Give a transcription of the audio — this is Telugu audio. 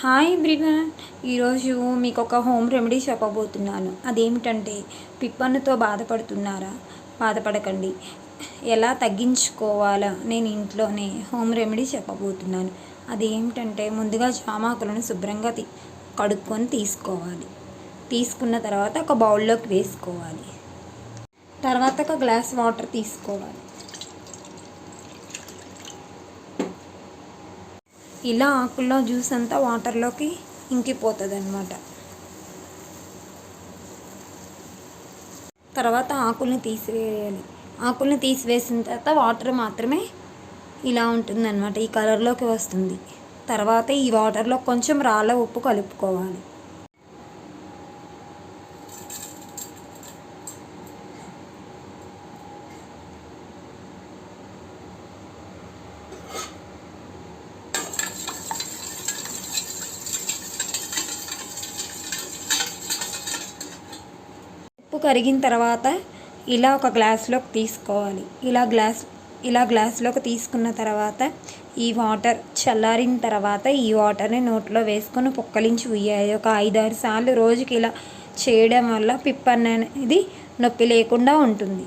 హాయ్ బ్రివన్ ఈరోజు మీకు ఒక హోమ్ రెమెడీ చెప్పబోతున్నాను. అదేమిటంటే పిప్పన్నుతో బాధపడుతున్నారా? బాధపడకండి. ఎలా తగ్గించుకోవాలో? నేను ఇంట్లోనే హోమ్ రెమెడీ చెప్పబోతున్నాను. అదేమిటంటే ముందుగా జామాకులను శుభ్రంగా తీ కడుక్కొని తీసుకోవాలి. తీసుకున్న తర్వాత ఒక బౌల్లోకి వేసుకోవాలి. తర్వాత ఒక గ్లాస్ వాటర్ తీసుకోవాలి. ఇలా ఆకుల్లో జ్యూస్ అంతా వాటర్లోకి ఇంకిపోతుంది అనమాట తర్వాత ఆకుల్ని తీసివేయాలి. ఆకుల్ని తీసివేసిన తర్వాత వాటర్ మాత్రమే ఇలా ఉంటుందన్నమాట. ఈ కలర్లోకి వస్తుంది. తర్వాత ఈ వాటర్లో కొంచెం రాళ్ళ ఉప్పు కలుపుకోవాలి. ఉప్పు కరిగిన తర్వాత ఇలా ఒక గ్లాస్లోకి తీసుకోవాలి. ఇలా గ్లాస్ ఇలా గ్లాస్లోకి తీసుకున్న తర్వాత ఈ వాటర్ చల్లారిన తర్వాత ఈ వాటర్ని నోట్లో వేసుకొని పుక్కలించి ఉయ్యాలి. ఒక ఐదారు సార్లు రోజుకి ఇలా చేయడం వల్ల పిప్పన్ అనేది నొప్పి లేకుండా ఉంటుంది.